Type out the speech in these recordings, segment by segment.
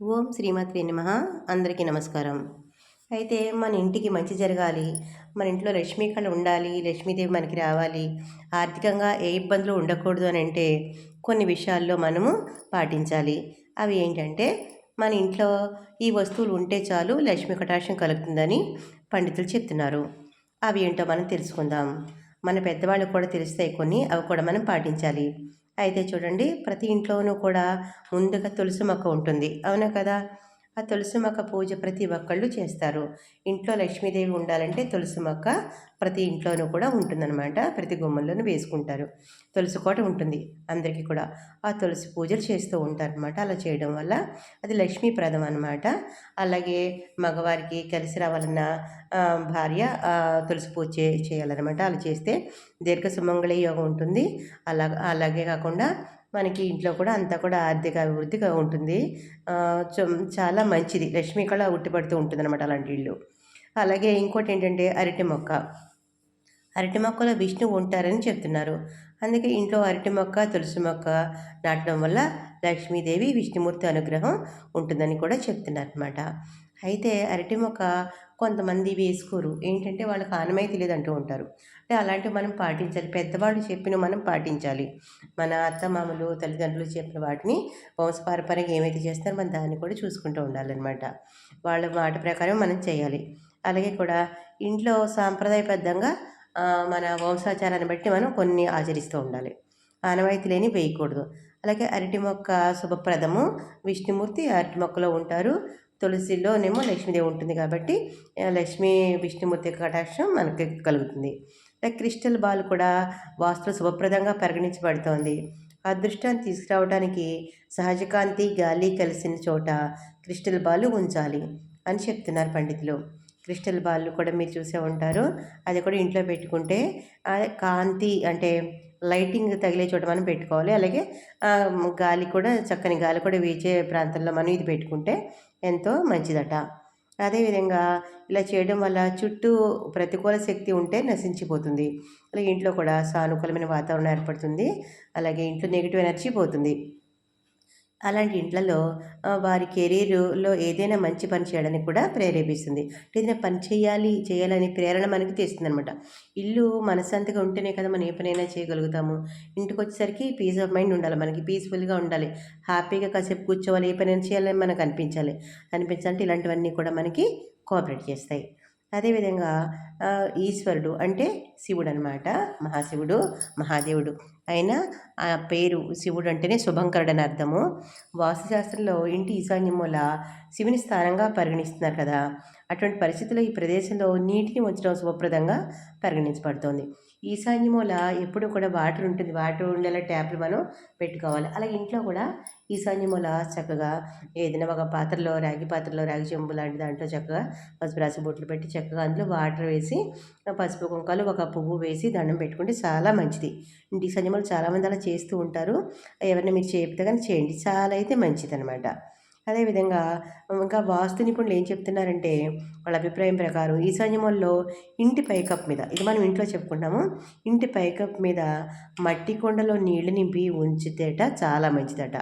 ఓం శ్రీమతి నమ. అందరికీ నమస్కారం. అయితే మన ఇంటికి మంచి జరగాలి. మన ఇంట్లో లక్ష్మీ కళ ఉండాలి. లక్ష్మీదేవి మనకి రావాలి. ఆర్థికంగా ఏ ఇబ్బందులు ఉండకూడదు అని అంటే కొన్ని విషయాల్లో మనము పాటించాలి. అవి ఏంటంటే మన ఇంట్లో ఈ వస్తువులు ఉంటే చాలు లక్ష్మీ కటాక్షం కలుగుతుందని పండితులు చెప్తున్నారు. అవి ఏంటో మనం తెలుసుకుందాం. మన పెద్దవాళ్ళు కూడా తెలుస్తాయి కొన్ని. అవి కూడా మనం పాటించాలి. అయితే చూడండి ప్రతి ఇంట్లోనూ కూడా ముందుగా తులసి మొక్క ఉంటుంది. అవునా కదా? ఆ తులసి మొక్క పూజ ప్రతి ఒక్కళ్ళు చేస్తారు. ఇంట్లో లక్ష్మీదేవి ఉండాలంటే తులసి మొక్క ప్రతి ఇంట్లోనూ కూడా ఉంటుందన్నమాట. ప్రతి గుమ్మంలోనూ వేసుకుంటారు. తులసి కోట ఉంటుంది అందరికీ కూడా. ఆ తులసి పూజలు చేస్తూ ఉంటారనమాట అలా చేయడం వల్ల అది లక్ష్మీప్రదం అనమాట అలాగే మగవారికి కలిసి రావాలన్న భార్య తులసి పూజ చేయాలన్నమాట. అలా చేస్తే దీర్ఘ సుమంగళ యోగం ఉంటుంది. అలా అలాగే కాకుండా మనకి ఇంట్లో కూడా అంతా కూడా ఆర్థిక అభివృద్ధిగా ఉంటుంది. చాలా మంచిది. లక్ష్మీ కళ ఉట్టిపడుతూ ఉంటుంది అనమాట అలాంటి ఇళ్ళు అలాగే ఇంకోటి ఏంటంటే అరటి మొక్క. అరటి మొక్కలో విష్ణువు ఉంటారని చెప్తున్నారు. అందుకే ఇంట్లో అరటి మొక్క తులసి మొక్క నాటడం వల్ల లక్ష్మీదేవి విష్ణుమూర్తి అనుగ్రహం ఉంటుందని కూడా చెప్తున్నారు అనమాట అయితే అరటి మొక్క కొంతమంది వేసుకోరు. ఏంటంటే వాళ్ళకి ఆనమై తెలియదు అంటూ ఉంటారు. అంటే అలాంటివి మనం పాటించాలి. పెద్దవాళ్ళు చెప్పిన మనం పాటించాలి. మన అత్తమామలు తల్లిదండ్రులు చెప్పిన వాటిని వంశపారపరంగా ఏమైతే చేస్తారో మనం దాన్ని కూడా చూసుకుంటూ ఉండాలన్నమాట. వాళ్ళ మాట ప్రకారం మనం చేయాలి. అలాగే కూడా ఇంట్లో సాంప్రదాయబద్ధంగా మన వంశాచారాన్ని బట్టి మనం కొన్ని ఆచరిస్తూ ఉండాలి. ఆనవాయితీ లేని వేయకూడదు. అలాగే అరటి మొక్క శుభప్రదము. విష్ణుమూర్తి అరటి మొక్కలో ఉంటారు. తులసిలోనేమో లక్ష్మీదేవి ఉంటుంది కాబట్టి లక్ష్మీ విష్ణుమూర్తి కటాక్షం మనకి కలుగుతుంది. క్రిస్టల్ బాల్ కూడా వాస్తు శుభప్రదంగా పరిగణించబడుతోంది. అదృష్టాన్ని తీసుకురావడానికి సహజకాంతి గాలి కలిసిన చోట క్రిస్టల్ బాలు ఉంచాలి అని చెప్తున్నారు పండితులు. క్రిస్టల్ బాల్ కూడా మీరు చూసే ఉంటారు. అది కూడా ఇంట్లో పెట్టుకుంటే కాంతి అంటే లైటింగ్ తగిలే చోట మనం పెట్టుకోవాలి. అలాగే గాలి కూడా చక్కని గాలి కూడా వీచే ప్రాంతంలో మనం ఇది పెట్టుకుంటే ఎంతో మంచిదట. అదేవిధంగా ఇలా చేయడం వల్ల చుట్టూ ప్రతికూల శక్తి ఉంటే నశించిపోతుంది. అలాగే ఇంట్లో కూడా సానుకూలమైన వాతావరణం ఏర్పడుతుంది. అలాగే ఇంట్లో నెగిటివ్ ఎనర్జీ పోతుంది. అలాంటి ఇంట్లలో వారి కెరీర్లో ఏదైనా మంచి పని చేయడానికి కూడా ప్రేరేపిస్తుంది. ఏదైనా పని చేయాలి చేయాలని ప్రేరణ మనకి తెస్తుంది అనమాట ఇల్లు మనశాంతిగా ఉంటేనే కదా మనం ఏ పనైనా చేయగలుగుతాము. ఇంటికి వచ్చేసరికి పీస్ ఆఫ్ మైండ్ ఉండాలి మనకి పీస్ఫుల్గా ఉండాలి. హ్యాపీగా కాసేపు కూర్చోవాలి ఏ పనైనా చేయాలని మనకు అనిపించాలి. అనిపించాలంటే ఇలాంటివన్నీ కూడా మనకి కోఆపరేట్ చేస్తాయి. అదేవిధంగా ఈశ్వరుడు అంటే శివుడు అనమాట మహాశివుడు మహాదేవుడు. ఆయన ఆ పేరు శివుడు అంటేనే శుభంకరుడు అని అర్థము. వాస్తుశాస్త్రంలో ఇంటి ఈశాన్యమూల శివుని స్థానంగా పరిగణిస్తున్నారు కదా. అటువంటి పరిస్థితుల్లో ఈ ప్రదేశంలో నీటిని ఉంచడం శుభప్రదంగా పరిగణించబడుతోంది. ఈశాన్యమూల ఎప్పుడు కూడా వాటర్ ఉంటుంది. వాటర్ ఉండేలా ట్యాప్లు మనం పెట్టుకోవాలి. అలాగే ఇంట్లో కూడా ఈశాన్యమూల చక్కగా ఏదైనా ఒక పాత్రలో రాగి పాత్రలో రాగి చెంబు లాంటి దాంట్లో చక్కగా పసుపు రాసి బొట్లు పెట్టి చక్కగా అందులో వాటర్ వేసి పసుపు కుంకాలు ఒక పువ్వు వేసి దండం పెట్టుకుంటే చాలా మంచిది. ఇంటి ఈశాన్యమూల చాలామంది అలా చేస్తూ ఉంటారు. ఎవరైనా మీరు చేపితే కానీ చేయండి. చాలా అయితే మంచిది అనమాట అదేవిధంగా ఇంకా వాస్తు నిపుణులు ఏం చెప్తున్నారంటే వాళ్ళ అభిప్రాయం ప్రకారం ఈశాన్యముల్లో ఇంటి పైకప్ మీద ఇది మనం ఇంట్లో చెప్పుకుంటాము ఇంటి పైకప్ మీద మట్టి కొండలో నీళ్ళు నింపి ఉంచితేట చాలా మంచిదట.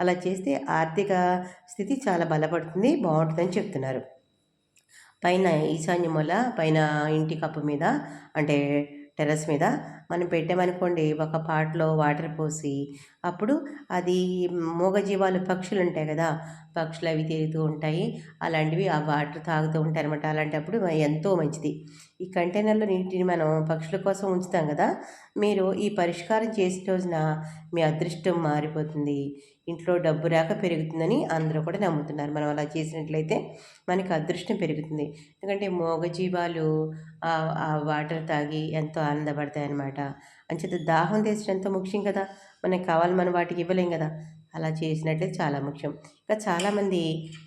అలా చేస్తే ఆర్థిక స్థితి చాలా బలపడుతుంది బాగుంటుందని చెప్తున్నారు. పైన ఈశాన్యముల పైన ఇంటి కప్పు మీద అంటే టెర్రస్ మీద మనం పెట్టామనుకోండి ఒక పాట్లో వాటర్ పోసి అప్పుడు అది మూగజీవాలు పక్షులు ఉంటాయి కదా పక్షులు అవి తిరుగుతూ ఉంటాయి. అలాంటివి ఆ వాటర్ తాగుతూ ఉంటాయి అనమాట అలాంటప్పుడు ఎంతో మంచిది. ఈ కంటైనర్లో నీటిని మనం పక్షుల కోసం ఉంచుతాం కదా మీరు ఈ పరిష్కారం చేసిన రోజున మీ అదృష్టం మారిపోతుంది. ఇంట్లో డబ్బు రాక పెరుగుతుందని అందరూ కూడా నమ్ముతున్నారు. మనం అలా చేసినట్లయితే మనకి అదృష్టం పెరుగుతుంది. ఎందుకంటే మూగజీవాలు ఆ వాటర్ తాగి ఎంతో ఆనందపడతాయి అన్నమాట అంచేత దాహం తీర్చడం ఎంతో ముఖ్యం కదా. మనకి కావాలి మనం వాటికి ఇవ్వలేం కదా. అలా చేసినట్లయితే చాలా ముఖ్యం. ఇంకా చాలామంది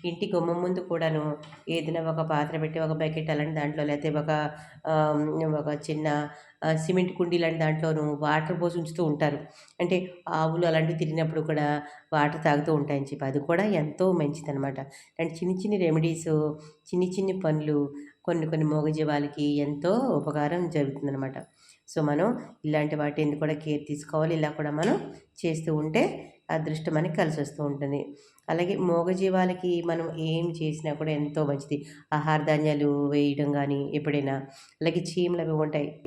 ఇంటి గుమ్మం ముందు కూడాను ఏదైనా ఒక పాత్ర పెట్టి ఒక బకెట్ అలాంటి దాంట్లో లేకపోతే ఒక ఒక చిన్న సిమెంట్ కుండీ లాంటి దాంట్లోనూ వాటర్ పోసి ఉంచుతూ ఉంటారు. అంటే ఆవులు అలాంటివి తిరిగినప్పుడు కూడా వాటర్ తాగుతూ ఉంటాయని చెప్పి. అది కూడా ఎంతో మంచిదనమాట అంటే చిన్ని చిన్ని రెమెడీస్ చిన్ని చిన్ని పనులు కొన్ని కొన్ని మోగజీవాలకి ఎంతో ఉపకారం జరుగుతుందనమాట సో మనం ఇలాంటి వాటిని కూడా కేర్ తీసుకోవాలి? ఇలా కూడా మనం చేస్తూ ఉంటే అదృష్టం అని కలిసి వస్తూ ఉంటుంది. అలాగే మూగజీవాలకి మనం ఏం చేసినా కూడా ఎంతో మంచిది. ఆహార ధాన్యాలు వేయడం కానీ ఎప్పుడైనా. అలాగే చీమలు అవి ఉంటాయి.